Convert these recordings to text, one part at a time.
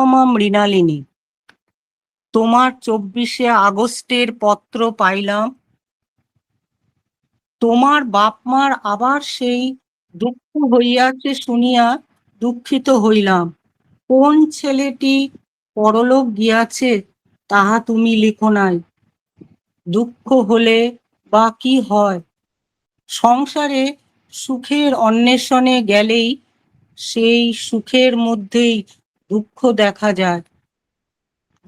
প্রিয়তমা মৃণালিনী, তোমার চব্বিশে আগস্টের পত্র পাইলাম। তোমার বাপ মার আবার সেই দুঃখ হইয়াছে শুনিয়া দুঃখিত হইলাম। কোন ছেলেটি পরলোক গিয়াছে তাহা তুমি লিখো নাই। দুঃখ হলে বা কি হয়? সংসারে সুখের অন্বেষণে গেলেই সেই সুখের মধ্যেই দুঃখ দেখা যায়।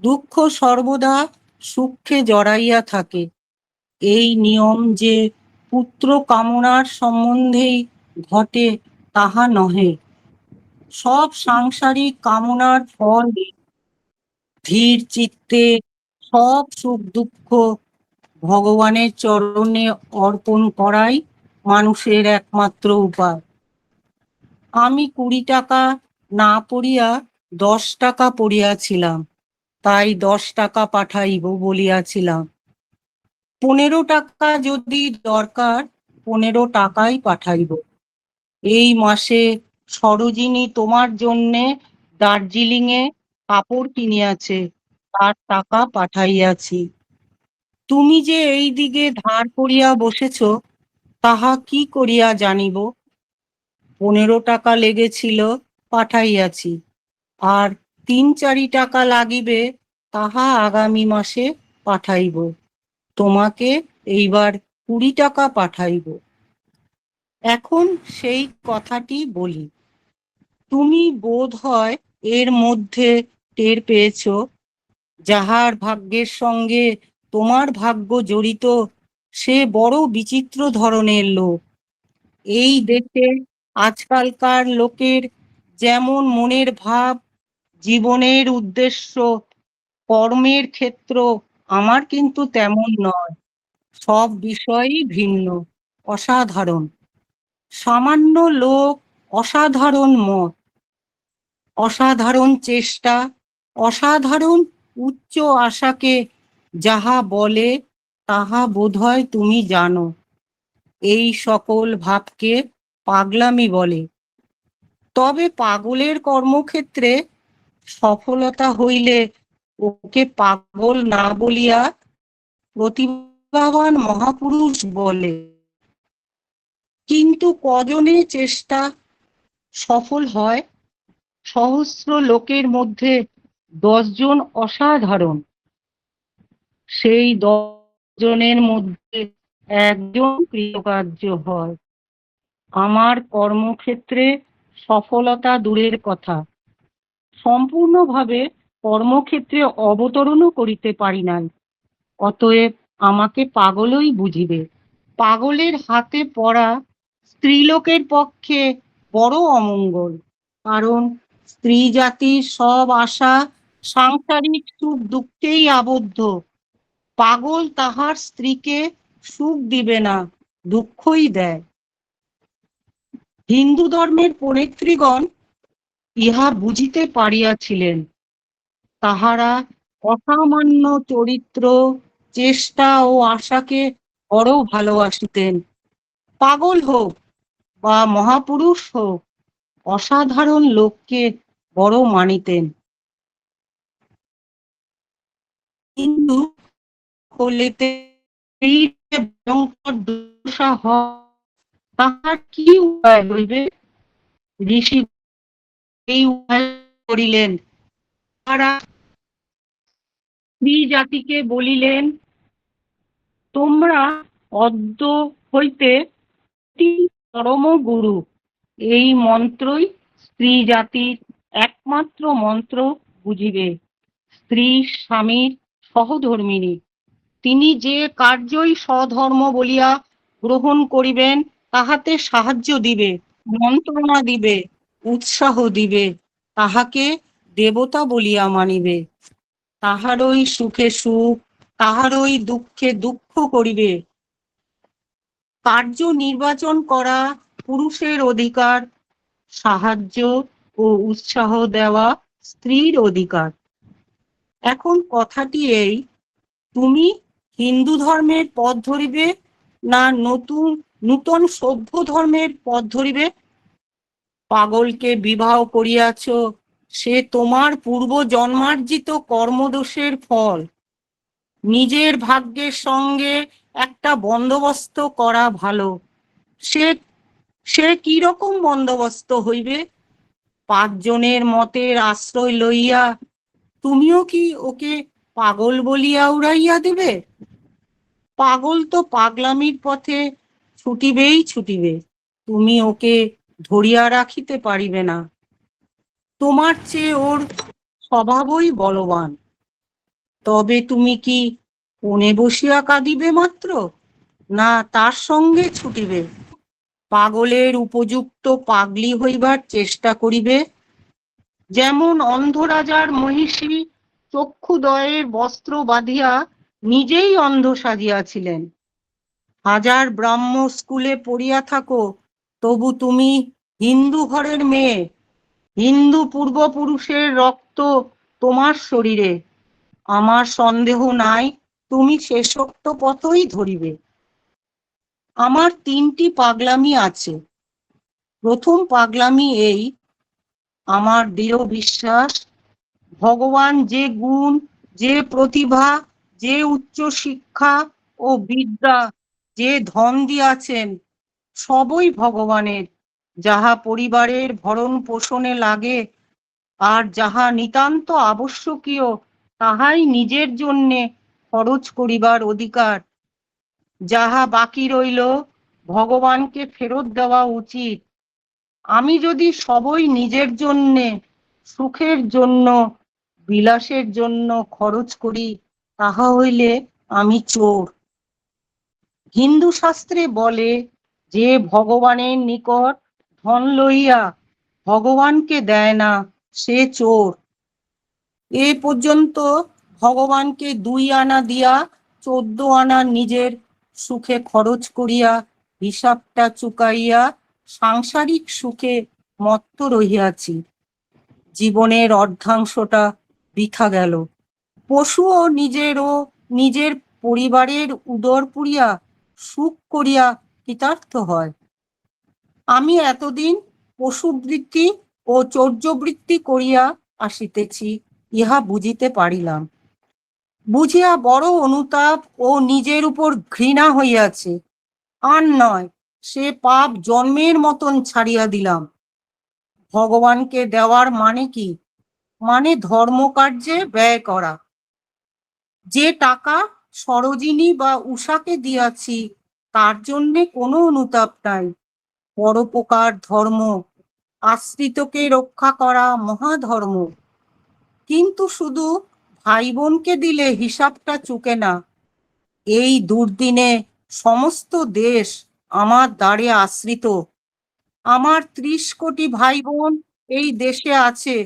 দুঃখ সর্বদা সুখে জড়াইয়া থাকে। এই নিয়ম যে পুত্র কামনার সম্বন্ধেই ঘটে, তাহা নহে। সব সাংসারিক কামনার ফল ধীর চিত্তে সব সুখ দুঃখ ভগবানের চরণে অর্পণ করাই মানুষের একমাত্র উপায়। আমি কুড়ি টাকা না পড়িয়া দশ টাকা পড়িয়াছিলাম, তাই দশ টাকা পাঠাইব বলিয়াছিলাম। পনেরো টাকা যদি দরকার, পনেরো টাকাই পাঠাইব। এই মাসে সরোজিনী তোমার জন্যে দার্জিলিং এ কাপড় কিনিয়াছে, তার টাকা পাঠাইয়াছি। তুমি যে এই দিকে ধার করিয়া বসেছ, তাহা কি করিয়া জানিব? পনেরো টাকা লেগেছিল, পাঠাইয়াছি। আর তিন চারি টাকা লাগিবে, তাহা আগামী মাসে পাঠাইব। তোমাকে এইবার কুড়ি টাকা পাঠাইব। এখন সেই কথাটি বলি। তুমি বোধ হয় এর মধ্যে টের পেয়েছ, যাহার ভাগ্যের সঙ্গে তোমার ভাগ্য জড়িত, সে বড় বিচিত্র ধরনের লোক। এই দেশে আজকালকার লোকের যেমন মনের ভাব জীবনের উদ্দেশ্য, কর্মের ক্ষেত্র আমার কিন্তু তেমন নয়। সব বিষয়ই ভিন্ন, অসাধারণ। সামান্য লোক অসাধারণ মত, অসাধারণ চেষ্টা, অসাধারণ উচ্চ আশাকে যাহা বলে, তাহা বোধহয় তুমি জানো। এই সকল ভাবকে পাগলামি বলে। তবে পাগলের কর্মক্ষেত্রে সফলতা হইলে ওকে পাগল না বলিয়া প্রতিভাবান মহাপুরুষ বলে। কিন্তু কজনে চেষ্টা সফল হয়? সহস্র লোকের মধ্যে দশজন অসাধারণ। সেই দশজনের মধ্যে একজন কৃতকার্য হয়। আমার কর্মক্ষেত্রে সফলতা দূরের কথা। সম্পূর্ণভাবে কর্মক্ষেত্রে অবতরণও করিতে পারি নাই। অতএব আমাকে পাগলই বুঝিবে। পাগলের হাতে পড়া স্ত্রীলোকের পক্ষে বড় অমঙ্গল, কারণ স্ত্রী জাতির সব আশা সাংসারিক সুখ দুঃখেই আবদ্ধ। পাগল তাহার স্ত্রীকে সুখ দিবে না, দুঃখই দেয়। হিন্দু ধর্মের পনেত্রীগণ ইহা বুঝিতে পারিয়াছিলেন। তাহারা অসামান্য চরিত্র, চেষ্টা ও আশাকে বড় ভালোবাসিতেন। পাগল হোক বা মহাপুরুষ হোক, অসাধারণ লোককে বড় মানিতেন। কিন্তু ভয়ঙ্কর হয়, তাহার কি উপায় হইবে? ঋষি এই করিলেন। তারা স্ত্রী জাতিকে বলিলেন, তোমরা অদ্য হইতে পরম গুরু। এই মন্ত্রই স্ত্রী জাতির একমাত্র মন্ত্র বুঝিবে। স্ত্রী স্বামীর সহধর্মিণী। তিনি যে কার্যই স্বধর্ম বলিয়া গ্রহণ করিবেন, তাহাতে সাহায্য দিবে, মন্ত্রণা দিবে। উৎসাহ দিবে, তাহাকে দেবতা বলিয়া মানিবে। তাহারই সুখে সুখ, তাহারই দুঃখে দুঃখ করিবে। কার্য নির্বাচন করা পুরুষের অধিকার, সাহায্য ও উৎসাহ দেওয়া স্ত্রীর অধিকার। এখন কথাটি এই, তুমি হিন্দু ধর্মের পথ ধরিবে না নতুন, নূতন সভ্য ধর্মের পথ ধরিবে? পাগলকে বিবাহ করিয়াছ, সে তোমার পূর্ব জন্মার্জিত কর্মদোষের ফল। নিজের ভাগ্যের সঙ্গে একটা বন্দোবস্ত করা ভালো। সে সে কি রকম বন্দোবস্ত হইবে? পাঁচজনের মতের আশ্রয় লইয়া তুমিও কি ওকে পাগল বলিয়া উড়াইয়া দেবে? পাগল তো পাগলামির পথে ছুটিবেই ছুটিবে। তুমি ওকে ধরিয়া রাখিতে পারিবে না। তোমার চেয়ে ওর স্বভাবই বলবান। তবে তুমি কি কোণে বসিয়া কাঁদিবে মাত্র, না তার সঙ্গে ছুটিবে? পাগলের উপযুক্ত পাগলি হইবার চেষ্টা করিবে। যেমন অন্ধরাজার মহিষী চক্ষুদয়ের বস্ত্র বাঁধিয়া নিজেই অন্ধ সাজিয়াছিলেন। হাজার ব্রাহ্ম স্কুলে পড়িয়া থাকো তবু তুমি হিন্দু ঘরের মেয়ে। হিন্দু পূর্বপুরুষের রক্ত তোমার শরীরে। আমার সন্দেহ নাই, তুমি শেষোক্ত পথই ধরিবে। আমার তিনটি পাগলামি আছে। প্রথম পাগলামি এই, আমার দৃঢ় বিশ্বাস, ভগবান যে গুণ, যে প্রতিভা, যে উচ্চ শিক্ষা ও বিদ্যা, যে ধন দিয়াছেন সবই ভগবানের। যাহা পরিবারের ভরণ পোষণে লাগে, আর যাহা নিতান্ত আবশ্যকীয়, তাহাই নিজের জন্যে খরচ করিবার অধিকার। যাহা বাকি রইল, ভগবানকে ফেরত দেওয়া উচিত। আমি যদি সবই নিজের জন্যে, সুখের জন্য, বিলাসের জন্য খরচ করি, তাহা হইলে আমি চোর। হিন্দু শাস্ত্রে বলে যে ভগবানের নিকট ধন লইয়া ভগবানকে দেয় না, সে চোর। এ পর্যন্ত ভগবানকে দুই আনা দিয়া চোদ্দ আনা নিজের সুখে খরচ করিয়া হিসাবটা চুকাইয়া সাংসারিক সুখে মত্ত রহিয়াছি। জীবনের অর্ধাংশটা বৃথা গেল। পশুও নিজের ও নিজের পরিবারের উদর পুরিয়া সুখ করিয়া কৃতার্থ হয়? আমি এতদিন পশুবৃত্তি ও চৌর্যবৃত্তি করিয়া আসিতেছি, ইহা বুঝিতে পারিলাম। বুঝিয়া বড় অনুতাপ ও নিজের উপর ঘৃণা হইয়াছে। আর নয়, সে পাপ জন্মের মতন ছাড়িয়া দিলাম। ভগবানকে দেওয়ার মানে কি? মানে ধর্মকার্যে ব্যয় করা। যে টাকা সরোজিনী বা উষাকে দিয়াছি তার জন্যে কোনো অনুতাপ নাই। পরোপকার ধর্ম, আশ্রিতকে রক্ষা করা মহাধর্ম। কিন্তু শুধু ভাই বোনকে দিলে হিসাবটা চুকে না। এই দুর্দিনে সমস্ত দেশ আমার দ্বারে আশ্রিত। আমার ত্রিশ কোটি ভাই বোন এই দেশে আছে।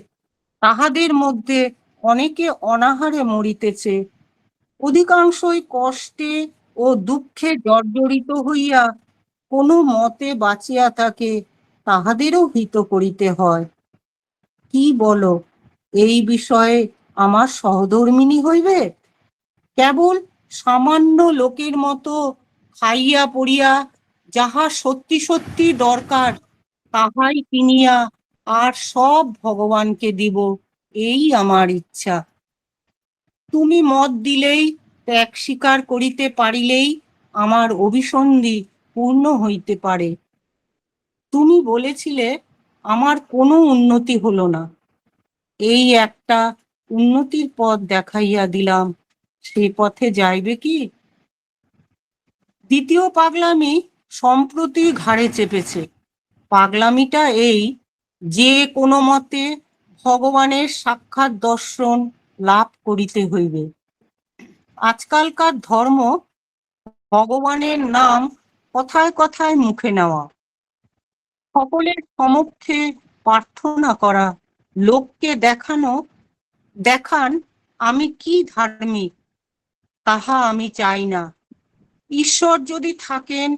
তাহাদের মধ্যে অনেকে অনাহারে মরিতেছে। অধিকাংশই কষ্টে ও দুঃখে জর্জরিত হইয়া কোনো মতে বাঁচিয়া থাকে, তাহাদেরও হিত করিতে হয়। কি বলো, এই বিষয়ে আমার সহধর্মিনী হইবে? কেবল সামান্য লোকের মতো খাইয়া পড়িয়া যাহা সত্যি সত্যি দরকার, তাহাই কিনিয়া আর সব ভগবানকে দিব, এই আমার ইচ্ছা। তুমি মত দিলেই ত্যাগ স্বীকার করিতে পারিলেই আমার অভিসন্ধি পূর্ণ হইতে পারে। তুমি বলেছিলে, আমার কোনো উন্নতি হলো না। এই একটা উন্নতির পথ দেখাইয়া দিলাম। সে পথে যাইবে কি? দ্বিতীয় পাগলামি সম্প্রতি ঘাড়ে চেপেছে। পাগলামিটা এই, যে কোনো মতে ভগবানের সাক্ষাৎ দর্শন লাভ করিতে হইবে। আজকালকার ধর্ম ভগবানের নাম কথায় কথায় মুখে নেওয়া। সকলের সমক্ষে প্রার্থনা করা, লোককে দেখানো, দেখান আমি কি ধার্মিক, তাহা আমি চাই না। ঈশ্বর যদি থাকেন,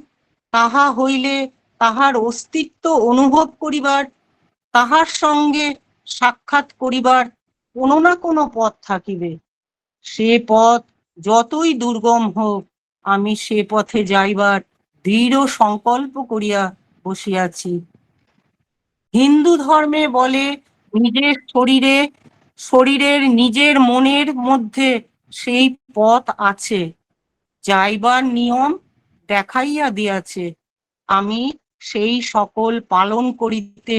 তাহা হইলে তাহার অস্তিত্ব অনুভব করিবার, তাহার সঙ্গে সাক্ষাৎ করিবার কোনো না কোনো পথ থাকিবে। সে পথ যতই দুর্গম হোক, আমি সে পথে যাইবার দৃঢ় সংকল্প করিয়া বসিয়াছি। হিন্দু ধর্মে বলে, নিজের শরীরে, শরীরের নিজের মনের মধ্যে সেই পথ আছে, যাইবার নিয়ম দেখাইয়া দিয়াছে। আমি সেই সকল পালন করিতে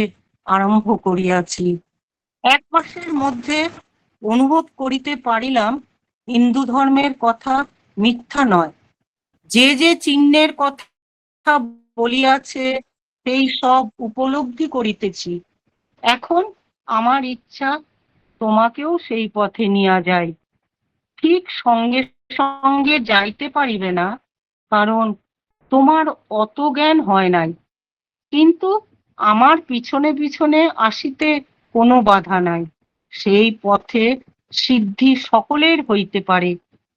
আরম্ভ করিয়াছি। এক মাসের মধ্যে অনুভব করিতে পারিলাম হিন্দু ধর্মের কথা মিথ্যা নয়। যে যে চিহ্নের কথা বলিয়াছে, সেই সব উপলব্ধি করিতেছি। এখন আমার ইচ্ছা তোমাকেও সেই পথে নিয়ে যায়। ঠিক সঙ্গে সঙ্গে যাইতে পারিবে না, কারণ তোমার অত জ্ঞান হয় নাই। কিন্তু আমার পিছনে পিছনে আসিতে কোনো বাধা নাই। সেই পথে সিদ্ধি সকলের হইতে পারে,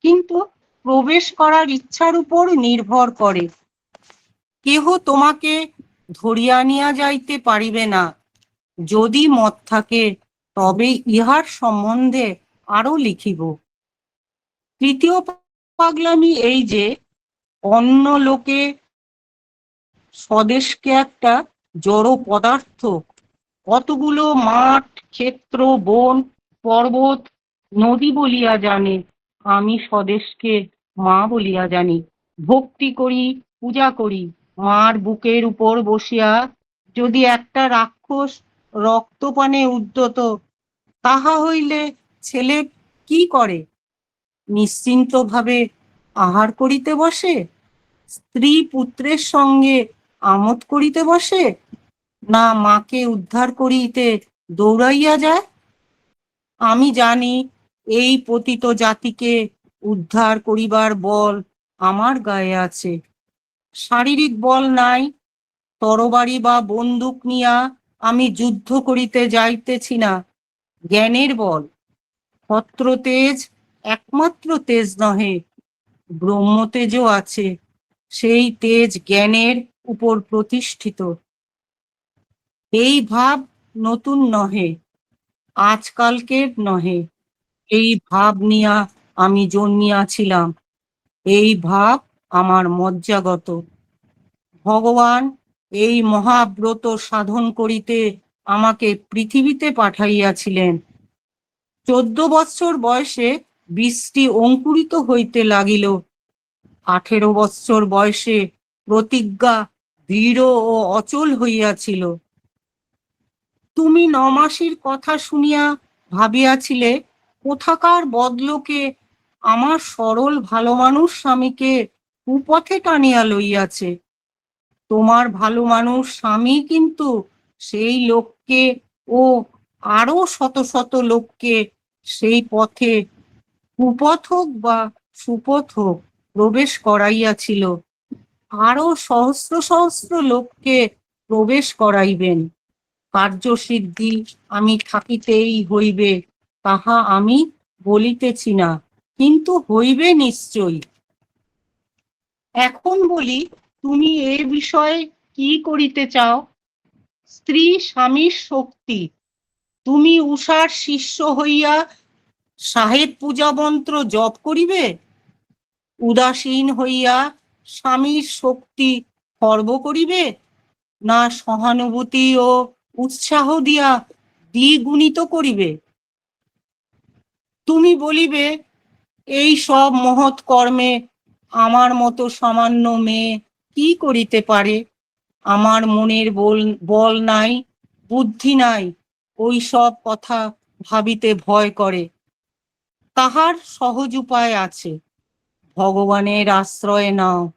কিন্তু প্রবেশ করার ইচ্ছার উপর নির্ভর করে। কেহ তোমাকে ধরিয়া নিয়া যাইতে পারিবে না। যদি মত থাকে, তবে ইহার সম্বন্ধে আরও লিখিব। তৃতীয় পাগলামি এই যে, অন্য লোকে স্বদেশকে একটা জড় পদার্থ, কতগুলো মাঠ, ক্ষেত্র, বন, পর্বত নদী বলিয়া জানে, আমি স্বদেশকে মা বলিয়া জানি। ভক্তি করি, পূজা করি, মার বুকের উপর বসিয়া যদি একটা রাক্ষস রক্তপানে উদ্যত, তাহা হইলে ছেলে কি করে? নিশ্চিন্তভাবে আহার করিতে বসে? স্ত্রী পুত্রের সঙ্গে আমোদ করিতে বসে? না মাকে উদ্ধার করিতে দৌড়াইয়া যায়? আমি জানি এই পতিত জাতিকে উদ্ধার করিবার বল আমার গায়ে আছে। শারীরিক বল নাই, তরবারি বা বন্দুক নিয়া আমি যুদ্ধ করিতে যাইতেছি না। জ্ঞানের বল পত্র তেজ একমাত্র তেজ নহে, ব্রহ্ম তেজও আছে, সেই তেজ জ্ঞানের উপর প্রতিষ্ঠিত। এই ভাব নতুন নহে, আজকালকের নহে। এই ভাব নিয়া আমি জন্মিয়াছিলাম। এই ভাব আমার মজ্জাগত। ভগবান এই মহাব্রত সাধন করিতে আমাকে পৃথিবীতে পাঠাইয়াছিলেন। চোদ্দ বৎসর বয়সে বৃষ্টি অঙ্কুরিত হইতে লাগিল। আঠেরো বৎসর বয়সে প্রতিজ্ঞা দৃঢ় ও অচল হইয়াছিল। তুমি নমাসির কথা শুনিয়া ভাবিয়াছিলে কোথাকার বদলোকে আমার সরল ভালো মানুষ স্বামীকে কুপথে টানিয়া লইয়াছে। তোমার ভালো মানুষ স্বামী কিন্তু সেই লোককে ও আরও শত শত লোককে সেই পথে কুপথ হোক বা সুপথ হোক প্রবেশ করাইয়াছিল। আরও সহস্র সহস্র লোককে প্রবেশ করাইবেন। কার্যসিদ্ধি আমি থাকিতেই হইবে। তাহা আমি বলিতেছি না, কিন্তু হইবে নিশ্চয়ই। এখন বলি, তুমি এ বিষয়ে কি করিতে চাও? স্ত্রী স্বামীর শক্তি। তুমি উষার শিষ্য হইয়া সাহেব পূজা মন্ত্র জপ করিবে? উদাসীন হইয়া স্বামীর শক্তি খর্ব করিবে? না সহানুভূতি ও উৎসাহ দিয়া দ্বিগুণিত করিবে? তুমি বলিবে, এই সব মহৎ কর্মে আমার মতো সামান্য মেয়ে কি করিতে পারে? আমার মনের বল বল নাই, বুদ্ধি নাই, ওই সব কথা ভাবিতে ভয় করে। তাহার সহজ উপায় আছে। ভগবানের আশ্রয় নাও।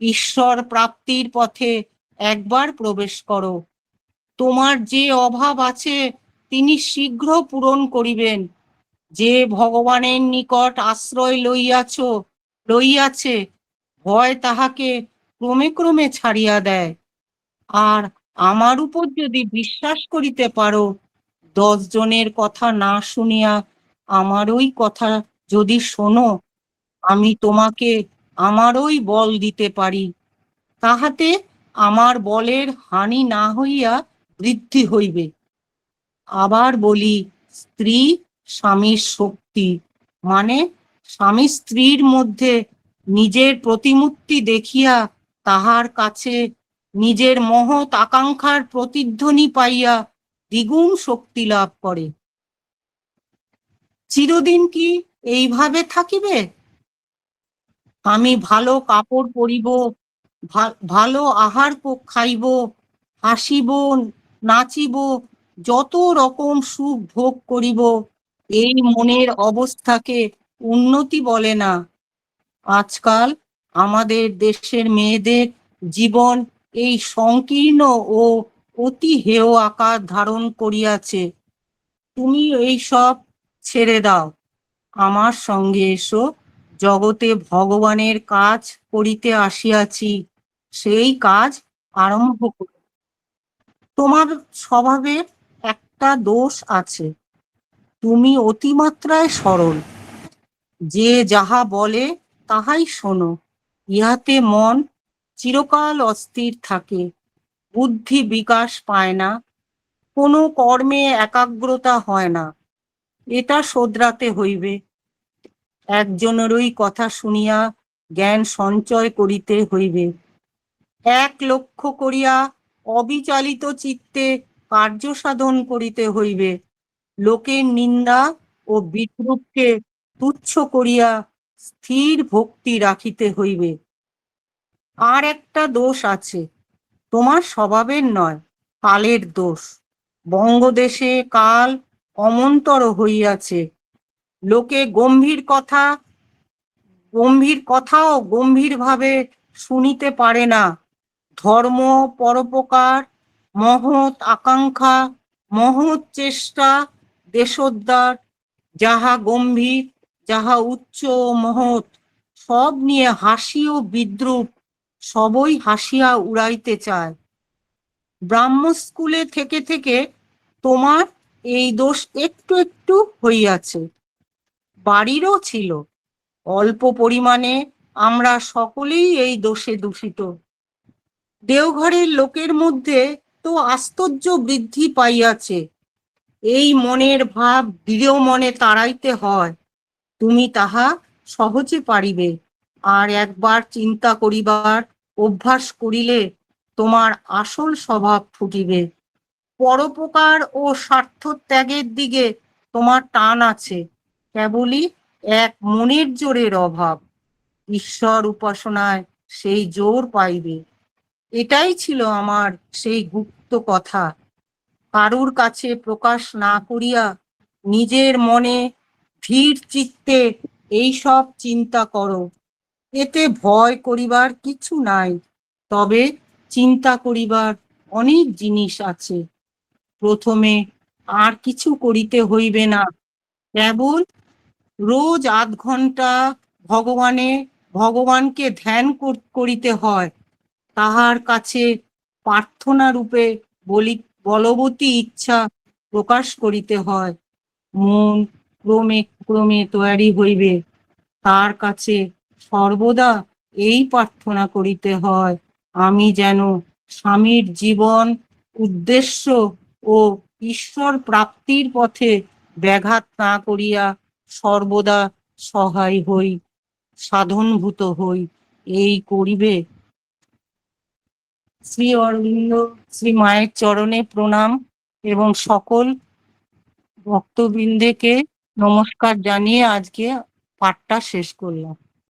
ঈশ্বর প্রাপ্তির পথে একবার প্রবেশ করো। তোমার যে অভাব আছে, তিনি শীঘ্র পূরণ করিবেন। যে ভগবানের নিকট আশ্রয় লইয়াছ, লইয়াছে, ভয় তাহাকে ক্রমে ক্রমে ছাড়িয়া দেয়। আর আমার উপর যদি বিশ্বাস করিতে পারো, দশ জনের কথা না শুনিয়া আমার ওই কথা যদি শোনো, আমি তোমাকে আমারই বল দিতে পারি। তাহাতে আমার বলের হানি না হইয়া বৃদ্ধি হইবে। আবার বলি, স্ত্রী স্বামীর শক্তি। মানে স্বামী স্ত্রীর মধ্যে নিজের প্রতিমূর্তি দেখিয়া তাহার কাছে নিজের মহৎ আকাঙ্ক্ষার প্রতিধ্বনি পাইয়া দ্বিগুণ শক্তি লাভ করে। চিরদিন কি এইভাবে থাকিবে? আমি ভালো কাপড় পরিব ভালো আহার খাইব, হাসিব, নাচিব, যত রকম সুখ ভোগ করিব এই মনের অবস্থাকে উন্নতি বলে না। আজকাল আমাদের দেশের মেয়েদের জীবন এই সংকীর্ণ ও অতি হেয় আকার ধারণ করিয়াছে। তুমি এই সব ছেড়ে দাও। আমার সঙ্গে এসো, জগতে ভগবানের কাজ করিতে আসিয়াছি, সেই কাজ আরম্ভ করো। তোমার স্বভাবে একটা দোষ আছে। তুমি অতিমাত্রায় সরল। যে যাহা বলে, তাহাই শোনো। ইহাতে মন চিরকাল অস্থির থাকে। বুদ্ধি বিকাশ পায় না। কোনো কর্মে একাগ্রতা হয় না। এটা শোধরাতে হইবে। একজনেরই কথা শুনিয়া জ্ঞান সঞ্চয় করিতে হইবে। এক লক্ষ্য করিয়া অবিচালিত চিত্তে কার্য সাধন করিতে হইবে। লোকের নিন্দা ও বিদ্রুপকে তুচ্ছ করিয়া স্থির ভক্তি রাখিতে হইবে। আর একটা দোষ আছে, তোমার স্বভাবের নয়, কালের দোষ। বঙ্গদেশে কাল অমন্তর হইয়াছে। লোকে গম্ভীর কথা, গম্ভীর কথাও গম্ভীরভাবে শুনিতে পারে না। ধর্ম, পরোপকার, মহৎ আকাঙ্ক্ষা, মহৎ চেষ্টা দেশোদ্ধার, যাহা গম্ভীর, যাহা উচ্চ ও মহৎ, সব নিয়ে হাসি ও বিদ্রুপ, সবই হাসিয়া উড়াইতে চায়। ব্রাহ্ম স্কুলে থেকে থেকে তোমার এই দোষ একটু একটু হইয়াছে। বাড়িরও ছিল। অল্প পরিমাণে আমরা সকলেই এই দোষে দূষিত। দেওঘরের লোকের মধ্যে তো আশ্চর্য বৃদ্ধি পাইয়াছে। এই মনের ভাব দৃঢ় মনে তাড়াইতে হয়। তুমি তাহা সহজে পারিবে। আর একবার চিন্তা করিবার অভ্যাস করিলে তোমার আসল স্বভাব ফুটিবে। পরোপকার ও স্বার্থ ত্যাগের দিকে তোমার টান আছে। কেবলই এক মনের জোরের অভাব। ঈশ্বর উপাসনায় সেই জোর পাইবে। এটাই ছিল আমার সেই গুপ্ত কথা। কারুর কাছে প্রকাশ না করিয়া নিজের মনে ধীর চিত্তে এই সব চিন্তা করো। এতে ভয় করিবার কিছু নাই, তবে চিন্তা করিবার অনেক জিনিস আছে। প্রথমে আর কিছু করিতে হইবে না। কেবল রোজ আধ ঘণ্টা ভগবানে, ভগবানকে ধ্যান করিতে হয়। তাহার কাছে প্রার্থনা রূপে বলি বলবতী ইচ্ছা প্রকাশ করিতে হয়। মন ক্রমে ক্রমে তৈরি হইবে। তার কাছে সর্বদা এই প্রার্থনা করিতে হয়, আমি যেন স্বামীর জীবন উদ্দেশ্য ও ঈশ্বর প্রাপ্তির পথে ব্যাঘাত না করিয়া সর্বদা সহায় হই, সাধনভূত হই। এই করিবে শ্রী অরবিন্দ, শ্রী মায়ের চরণে প্রণাম এবং সকল ভক্তবৃন্দকে নমস্কার জানিয়ে আজকে পাঠটা শেষ করলাম।